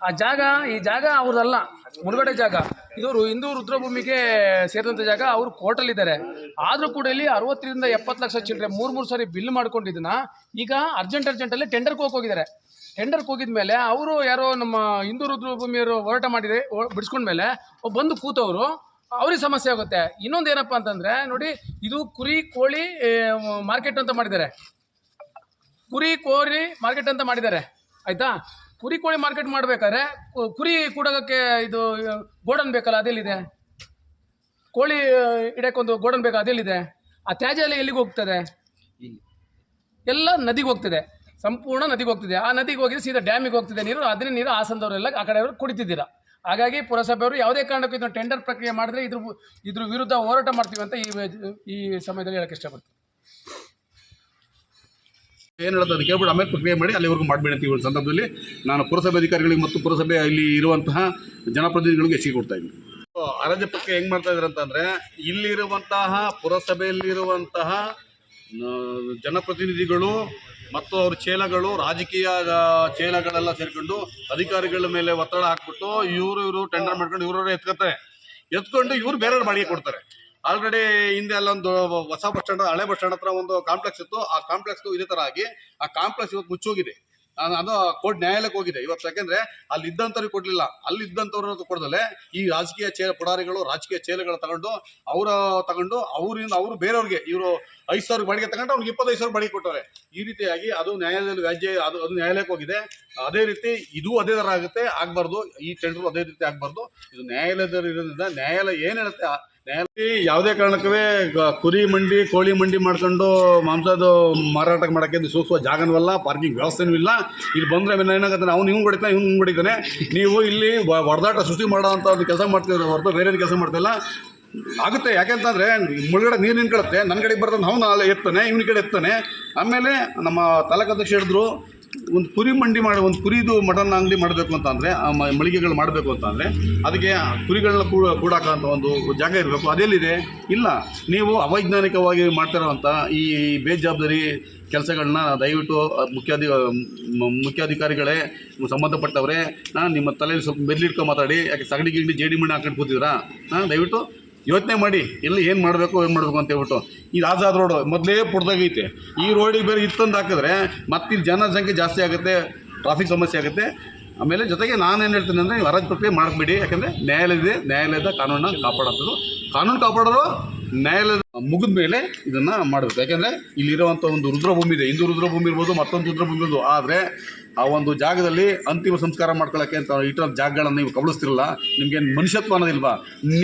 ಆ ಜಾಗ, ಈ ಜಾಗ ಅವ್ರದಲ್ಲ, ಮುಳುಗಡೆ ಜಾಗ. ಇದು ಹಿಂದೂ ರುದ್ರಭೂಮಿಗೆ ಸೇರಿದಂಥ ಜಾಗ, ಅವರು ಕೋರ್ಟಲ್ಲಿದ್ದಾರೆ ಆದರೂ ಕೂಡ ಇಲ್ಲಿ ಅರವತ್ತರಿಂದ ಎಪ್ಪತ್ತು ಲಕ್ಷ ಚಿಲ್ಲರೆ, ಮೂರು ಮೂರು ಸಾರಿ ಬಿಲ್ ಮಾಡ್ಕೊಂಡಿದ್ದನ್ನ ಈಗ ಅರ್ಜೆಂಟ್ ಅರ್ಜೆಂಟಲ್ಲಿ ಟೆಂಡರ್ಗೆ ಹೋಗೋಗಿದ್ದಾರೆ ಟೆಂಡರ್ಗೆ ಹೋಗಿದ ಮೇಲೆ ಅವರು ಯಾರೋ ನಮ್ಮ ಹಿಂದೂ ರುದ್ರಭೂಮಿಯವರು ಹೋರಾಟ ಮಾಡಿದೆ ಬಿಡಿಸ್ಕೊಂಡ್ಮೇಲೆ ಬಂದು ಕೂತವರು, ಅವ್ರಿಗೆ ಸಮಸ್ಯೆ ಆಗುತ್ತೆ. ಇನ್ನೊಂದು ಏನಪ್ಪ ಅಂತಂದರೆ, ನೋಡಿ, ಇದು ಕುರಿ, ಕೋಳಿ ಮಾರ್ಕೆಟ್ ಅಂತ ಮಾಡಿದ್ದಾರೆ. ಕುರಿ ಕೋರಿ ಮಾರ್ಕೆಟ್ ಅಂತ ಮಾಡಿದ್ದಾರೆ. ಆಯ್ತಾ? ಕುರಿ ಕೋಳಿ ಮಾರ್ಕೆಟ್ ಮಾಡಬೇಕಾದ್ರೆ ಕುರಿ ಕೂಡಕ್ಕೆ ಇದು ಗೋಡನ್ ಬೇಕಲ್ಲ ಅದೆಲ್ಲಿದೆ? ಕೋಳಿ ಇಡಕ್ಕೊಂದು ಗೋಡನ್ ಬೇಕಾ ಅದೆಲ್ಲಿದೆ? ಆ ತ್ಯಾಜ್ಯ ಎಲ್ಲ ಎಲ್ಲಿಗೆ ಹೋಗ್ತದೆ? ಎಲ್ಲ ನದಿಗೆ ಹೋಗ್ತದೆ. ಸಂಪೂರ್ಣ ನದಿಗೆ ಹೋಗ್ತಿದೆ. ಆ ನದಿಗೆ ಹೋಗಿ ಸೀದಾ ಡ್ಯಾಮಿಗೆ ಹೋಗ್ತಿದೆ ನೀರು ಅದನ್ನ ನೀರು ಹಾಸನದವರೆಲ್ಲ ಆ ಕಡೆಯವರು ಕುಡಿತಿದ್ದೀರಾ. ಹಾಗಾಗಿ ಪುರಸಭೆಯವರು ಯಾವುದೇ ಕಾರಣಕ್ಕೂ ಇದನ್ನು ಟೆಂಡರ್ ಪ್ರಕ್ರಿಯೆ ಮಾಡಿದ್ರೆ ಇದ್ರ ಇದ್ರ ವಿರುದ್ಧ ಹೋರಾಟ ಮಾಡ್ತೀವಿ ಅಂತ ಈ ಈ ಸಮಯದಲ್ಲಿ ಹೇಳಕ್ಕೆ ಇಷ್ಟಪಡ್ತೀನಿ. ಏನು ಹೇಳೋದು ಅದು ಕೇಳ್ಬಿಟ್ಟು ಆಮೇಲೆ ಪ್ರಕ್ರಿಯೆ ಮಾಡಿ ಅಲ್ಲಿವರೆಗೂ ಮಾಡಬೇಡಿ ಅಂತ ಈ ಸಂದರ್ಭದಲ್ಲಿ ನಾನು ಪುರಸಭೆ ಅಧಿಕಾರಿಗಳಿಗೆ ಮತ್ತು ಪುರಸಭೆ ಇಲ್ಲಿ ಇರುವಂತಹ ಜನಪ್ರತಿನಿಧಿಗಳಿಗೆ ಹೆಚ್ಚಿಗೆ ಕೊಡ್ತಾ ಇದ್ದೀನಿ. ಅರಾಜಕ ಪ್ರಕ್ರಿಯೆ ಹೆಂಗೆ ಮಾಡ್ತಾ ಇದ್ದಾರೆ ಅಂತಂದರೆ ಇಲ್ಲಿರುವಂತಹ ಪುರಸಭೆಯಲ್ಲಿರುವಂತಹ ಜನಪ್ರತಿನಿಧಿಗಳು ಮತ್ತು ಅವ್ರ ಚೇಲಗಳು, ರಾಜಕೀಯ ಚೇಲಗಳೆಲ್ಲ ಸೇರಿಕೊಂಡು ಅಧಿಕಾರಿಗಳ ಮೇಲೆ ಒತ್ತಡ ಹಾಕ್ಬಿಟ್ಟು ಇವರು ಇವರು ಟೆಂಡರ್ ಮಾಡ್ಕೊಂಡು ಇವರು ಎತ್ಕೊತಾರೆ. ಎತ್ಕೊಂಡು ಇವ್ರು ಬೇರೆಯವ್ರು ಬಾಡಿಗೆ ಕೊಡ್ತಾರೆ. ಆಲ್ರೆಡಿ ಹಿಂದೆ ಅಲ್ಲೊಂದು ಹೊಸ ಬಸ್ ಸ್ಟ್ಯಾಂಡ್, ಹಳೆ ಬಸ್ ಸ್ಟ್ಯಾಂಡ್ ಹತ್ರ ಒಂದು ಕಾಂಪ್ಲೆಕ್ಸ್ ಇತ್ತು. ಆ ಕಾಂಪ್ಲೆಕ್ಸ್ ಇದೇ ತರ ಆಗಿ ಆ ಕಾಂಪ್ಲೆಕ್ಸ್ ಇವತ್ತು ಮುಚ್ಚೋಗಿದೆ. ಅದು ಕೋರ್ಟ್ ನ್ಯಾಯಾಲಯಕ್ಕೆ ಹೋಗಿದೆ. ಇವತ್ತು ಯಾಕೆಂದ್ರೆ ಅಲ್ಲಿ ಇದ್ದಂಥವ್ರಿಗೆ ಕೊಡಲಿಲ್ಲ. ಅಲ್ಲಿ ಇದ್ದಂಥವ್ರು ಕೊಡದಲೆ ಈ ರಾಜಕೀಯ ಚೇ, ಪುಡಾರಿಗಳು, ರಾಜಕೀಯ ಚೇಲುಗಳು ತಗೊಂಡು, ಅವರ ತಗೊಂಡು ಅವರಿಂದ ಅವರು ಬೇರೆಯವ್ರಿಗೆ, ಇವರು ಐದು ಸಾವಿರ ಬಾಡಿಗೆ ತಗೊಂಡು ಅವ್ರಿಗೆ ಇಪ್ಪತ್ತೈದು ಸಾವಿರ ಬಾಡಿಗೆ ಕೊಟ್ಟವ್ರೆ. ಈ ರೀತಿಯಾಗಿ ಅದು ನ್ಯಾಯಾಲಯದಲ್ಲಿ ವ್ಯಾಜ್ಯ, ಅದು ಅದು ನ್ಯಾಯಾಲಯಕ್ಕೆ ಹೋಗಿದೆ. ಅದೇ ರೀತಿ ಇದು ಅದೇ ಥರ ಆಗುತ್ತೆ. ಆಗಬಾರ್ದು. ಈ ಟೆಂಡರ್ ಅದೇ ರೀತಿ ಆಗಬಾರ್ದು. ಇದು ನ್ಯಾಯಾಲಯದಲ್ಲಿ ಇರೋದ್ರಿಂದ ನ್ಯಾಯಾಲಯ ಏನು ಹೇಳುತ್ತೆ ಆ ನ್ಯಾಯಾಲಯ ಯಾವುದೇ ಕಾರಣಕ್ಕೂ ಕುರಿ ಮಂಡಿ, ಕೋಳಿ ಮಂಡಿ ಮಾಡ್ಕೊಂಡು ಮಾಂಸದ ಮಾರಾಟ ಮಾಡೋಕ್ಕೆ ಸೂಕ್ಷ್ಮ ಜಾಗನವಲ್ಲ ಪಾರ್ಕಿಂಗ್ ವ್ಯವಸ್ಥೆನೂ ಇಲ್ಲ. ಇಲ್ಲಿ ಬಂದರೆ ಏನಾಗುತ್ತೆ ಅವ್ನು ಹಿಂಗೆ ಹೊಡಿತಾನೆ ಹಿಂಗೆ ಹಿಂಗೆ ಹೊಡಿತಾನೆ. ನೀವು ಇಲ್ಲಿ ಹೊಡೆದಾಟ ಸೃಷ್ಟಿ ಮಾಡೋವಂಥ ಒಂದು ಕೆಲಸ ಮಾಡ್ತಿದ್ರೆ ಹೊರತು ಬೇರೆ ಕೆಲಸ ಮಾಡ್ತಾಯಿಲ್ಲ ಆಗುತ್ತೆ ಯಾಕೆಂತಂದರೆ ಮುಳುಗಡೆ ನೀರು ನಿಂತ್ಕೊಳುತ್ತೆ ನನ್ನ ಕಡೆಗೆ ಬರ್ತಾನೆ, ಅವನು ಎತ್ತಾನೆ, ಇವನ ಕಡೆ ಎತ್ತಾನೆ. ಆಮೇಲೆ ನಮ್ಮ ತಾಲೂಕು ಅಧ್ಯಕ್ಷ ಹೇಳಿದ್ರು ಒಂದು ಕುರಿ ಮಂಡಿ ಮಾಡಿ, ಒಂದು ಕುರಿದು ಮಟನ್ ಅಂಗಡಿ ಮಾಡಬೇಕು ಅಂತ ಅಂದರೆ ಮಳಿಗೆಗಳು ಮಾಡಬೇಕು ಅಂತ ಅಂದರೆ, ಅದಕ್ಕೆ ಕುರಿಗಳನ್ನ ಕೂಡ ಕೂಡಾಕಂಥ ಒಂದು ಜಾಗ ಇರಬೇಕು. ಅದೆಲ್ಲಿದೆ? ಇಲ್ಲ. ನೀವು ಅವೈಜ್ಞಾನಿಕವಾಗಿ ಮಾಡ್ತಿರೋವಂಥ ಈ ಬೇಜವಾಬ್ದಾರಿ ಕೆಲಸಗಳನ್ನ ದಯವಿಟ್ಟು ಮುಖ್ಯಾಧಿ ಮುಖ್ಯಾಧಿಕಾರಿಗಳೇ, ಸಂಬಂಧಪಟ್ಟವರೇ ನಾನು ನಿಮ್ಮ ತಲೆಯಲ್ಲಿ ಸ್ವಲ್ಪ ಮೆದ್ಲಿಟ್ಕೊಂಡು ಮಾತಾಡಿ, ಯಾಕೆ ಸಗಣಿ ಗಿಗಣಿ ಜೇಡಿ ಮಣ್ಣು ಹಾಕೊಂಡು ಕೂತಿದ್ರಾ ದಯವಿಟ್ಟು ಯೋಚನೆ ಮಾಡಿ, ಎಲ್ಲಿ ಏನು ಮಾಡಬೇಕು ಏನು ಮಾಡಬೇಕು ಅಂತ ಹೇಳ್ಬಿಟ್ಟು ಇದು ಆಜಾದ್ ರೋಡು ಮೊದಲೇ ಪುಟ್ದಾಗೈತೆ ಈ ರೋಡಿಗೆ ಬೇರೆ ಇತ್ತಂದು ಹಾಕಿದ್ರೆ ಮತ್ತೆ ಜನಸಂಖ್ಯೆ ಜಾಸ್ತಿ ಆಗುತ್ತೆ ಟ್ರಾಫಿಕ್ ಸಮಸ್ಯೆ ಆಗುತ್ತೆ. ಆಮೇಲೆ ಜೊತೆಗೆ ನಾನೇನು ಹೇಳ್ತೀನಿ ಅಂದರೆ ಹರಾಜು ಪ್ರಕ್ರಿಯೆ ಮಾಡಬೇಡಿ, ಯಾಕಂದರೆ ನ್ಯಾಯಾಲಯ ಇದೆ, ನ್ಯಾಯಾಲಯದ ಕಾನೂನನ್ನ ಕಾಪಾಡೋದು. ಕಾನೂನು ಕಾಪಾಡೋರು ನ್ಯಾಯಾಲಯದ ಮುಗಿದ ಮೇಲೆ ಇದನ್ನ ಮಾಡಬೇಕು. ಯಾಕೆಂದರೆ ಇಲ್ಲಿರುವಂಥ ಒಂದು ರುದ್ರಭೂಮಿ ಇದೆ. ಹಿಂದೂ ರುದ್ರಭೂಮಿ ಇರ್ಬೋದು, ಮತ್ತೊಂದು ರುದ್ರಭೂಮಿ ಇರ್ಬೋದು. ಆದರೆ ಆ ಒಂದು ಜಾಗದಲ್ಲಿ ಅಂತಿಮ ಸಂಸ್ಕಾರ ಮಾಡ್ಕೊಳ್ಳಕ್ಕೆ ಅಂತ ಇಟ್ಟಿರೋ ಜಾಗಗಳನ್ನು ನೀವು ಕಬಳಿಸ್ತಿರಲ್ಲ, ನಿಮಗೆ ಮನುಷ್ಯತ್ವ ಅನ್ನೋದಿಲ್ವಾ?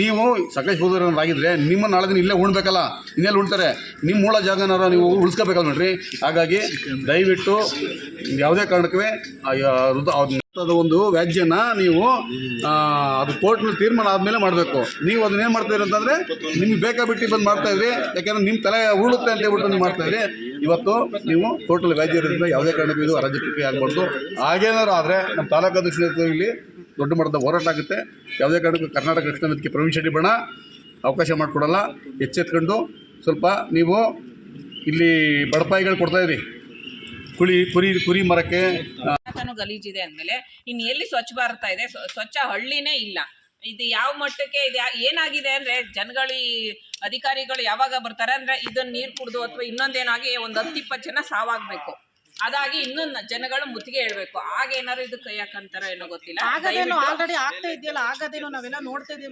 ನೀವು ಸಕಲೇಶ್ ಆಗಿದ್ರೆ ನಿಮ್ಮ ನಾಳೆ ದಿನ ಇಲ್ಲೇ ಉಣ್ಬೇಕಲ್ಲ. ಇನ್ನೆಲ್ಲಿ ಉಣ್ತಾರೆ? ನಿಮ್ಮ ಮೂಲ ಜಾಗನಾರ ನೀವು ಉಳಿಸ್ಕೋಬೇಕಲ್ಲ ನೋಡ್ರಿ. ಹಾಗಾಗಿ ದಯವಿಟ್ಟು ಯಾವುದೇ ಕಾರಣಕ್ಕೂ ರುದ್ರ ಅದು ಒಂದು ವ್ಯಾಜ್ಯನ ನೀವು ಅದು ಕೋರ್ಟ್ನಲ್ಲಿ ತೀರ್ಮಾನ ಆದಮೇಲೆ ಮಾಡಬೇಕು. ನೀವು ಅದನ್ನೇನು ಮಾಡ್ತಾ ಅಂತಂದರೆ ನಿಮ್ಗೆ ಬೇಕಾ ಬಿಟ್ಟು ಬಂದು ಮಾಡ್ತಾ ಇದ್ರಿ ಯಾಕಂದ್ರೆ ನಿಮ್ಮ ತಲೆ ಉರುಳುತ್ತೆ ಅಂತ ಹೇಳ್ಬಿಟ್ಟು ನೀವು ಮಾಡ್ತಾ ಇದ್ರಿ. ಇವತ್ತು ನೀವು ಕೋರ್ಟಲ್ಲಿ ವ್ಯಾಜ್ಯ ಇರೋದ್ರಿಂದ ಯಾವುದೇ ಕಾರಣಕ್ಕೂ ಇದು ಅರಾಜಕ ಆಗ್ಬಾರ್ದು. ಆಗಬಾರ್ದು ಹಾಗೇನಾದ್ರು ಆದರೆ ನಮ್ಮ ತಾಲೂಕು ಅಧ್ಯಕ್ಷತೆಯಲ್ಲಿ ದೊಡ್ಡ ಮಟ್ಟದ ಹೋರಾಟ ಆಗುತ್ತೆ. ಯಾವುದೇ ಕಾರಣಕ್ಕೂ ಕರ್ನಾಟಕ ರಕ್ಷಣಾ ವೇದಿಕೆ ಪ್ರವೀಣ್ ಶೆಟ್ಟಿ ಬಣ ಅವಕಾಶ ಮಾಡಿಕೊಡಲ್ಲ. ಎಚ್ಚೆತ್ಕೊಂಡು ಸ್ವಲ್ಪ ನೀವು ಇಲ್ಲಿ ಬಡಪಾಯಿಗಳು ಕೊಡ್ತಾ ಇರಿ. ಕುಳಿ ಕುರಿ ಕುರಿ ಮರಕ್ಕೆ ಭಾರತನೂ ಗಲೀಜಿದೆ ಅಂದಮೇಲೆ ಇನ್ನು ಎಲ್ಲಿ ಸ್ವಚ್ಛ ಭಾರತ ಇದೆ? ಸ್ವ- ಸ್ವಚ್ಛ ಹಳ್ಳಿನೇ ಇಲ್ಲ. ಇದು ಯಾವ ಮಟ್ಟಕ್ಕೆ ಇದು ಏನಾಗಿದೆ ಅಂದ್ರೆ ಜನಗಳು ಈ ಅಧಿಕಾರಿಗಳು ಯಾವಾಗ ಬರ್ತಾರೆ ಅಂದ್ರೆ ಇದನ್ನ ನೀರು ಕುಡ್ದು ಅಥವಾ ಇನ್ನೊಂದೇನಾಗಿ ಒಂದು ಹತ್ತು ಇಪ್ಪತ್ತು ಜನ ಸಾವಾಗಬೇಕು. ಅದಾಗಿ ಇನ್ನೊಂದು ಜನಗಳು ಮುತ್ತಿಗೆ ಹೇಳ್ಬೇಕು. ಆಗ ಏನಾದ್ರು ಇದು ಕೈ ಹಾಕಂತಾರ ಏನೋ ಗೊತ್ತಿಲ್ಲ. ಆಗದೇನೋ ಆಲ್ರೆಡಿ ಆಗ್ತಾ ಇದೆಯಲ್ಲ ಆಗದೇನೋ ನಾವೆಲ್ಲ ನೋಡ್ತಾ ಇದೀವಿ